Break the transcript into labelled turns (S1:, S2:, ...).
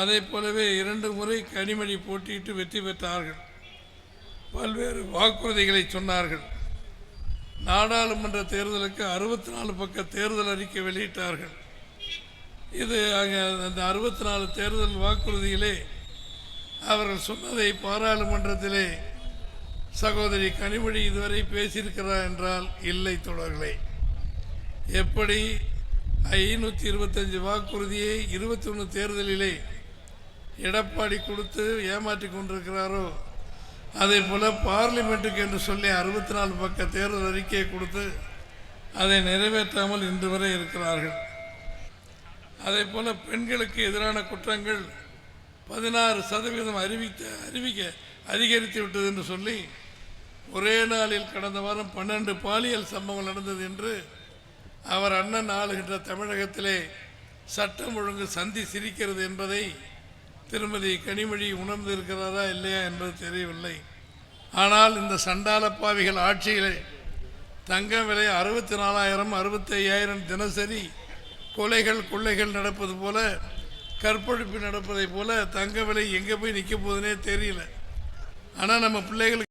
S1: அதே போலவே இரண்டு முறை கனிமொழி போட்டியிட்டு வெற்றி பெற்றார்கள். பல்வேறு வாக்குறுதிகளை சொன்னார்கள். நாடாளுமன்ற தேர்தலுக்கு அறுபத்தி நாலு பக்க தேர்தல் அறிக்கை வெளியிட்டார்கள். இது அங்கே அந்த அறுபத்தி நாலு தேர்தல் வாக்குறுதியிலே அவர்கள் சொன்னதை பாராளுமன்றத்திலே சகோதரி கனிமொழி இதுவரை பேசியிருக்கிறார் என்றால் இல்லை தொடர்களே எப்படி ஐநூற்றி இருபத்தஞ்சு வாக்குறுதியை இருபத்தி ஒன்று தேர்தலிலே எடப்பாடி கொடுத்து ஏமாற்றி கொண்டிருக்கிறாரோ? அதே போல் பார்லிமெண்ட்டுக்கு என்று சொல்லி அறுபத்தி நாலு பக்க தேர்தல் அறிக்கையை கொடுத்து அதை நிறைவேற்றாமல் இன்று வரை இருக்கிறார்கள். அதே போல் பெண்களுக்கு எதிரான குற்றங்கள் பதினாறு சதவீதம் அறிவித்த அறிவிக்க அதிகரித்து விட்டது என்று சொல்லி ஒரே நாளில் கடந்த வாரம் பன்னெண்டு பாலியல் சம்பவங்கள் நடந்தது என்று அவர் அண்ணன் ஆளுகின்ற தமிழகத்திலே சட்டம் ஒழுங்கு சந்தி சிரிக்கிறது என்பதை திருமதி கனிமொழி உணர்ந்திருக்கிறாரா இல்லையா என்பது தெரியவில்லை. ஆனால் இந்த சண்டால பாவிகள் ஆட்சியிலே தங்கம் விலை அறுபத்தி நாலாயிரம் அறுபத்தி ஐயாயிரம் தினசரி கொலைகள் கொள்ளைகள் நடப்பது போல கற்பழிப்பு நடப்பதை போல தங்க விலை எங்கே போய் நிற்க போகுதுன்னே தெரியல. ஆனால் நம்ம பிள்ளைகளுக்கு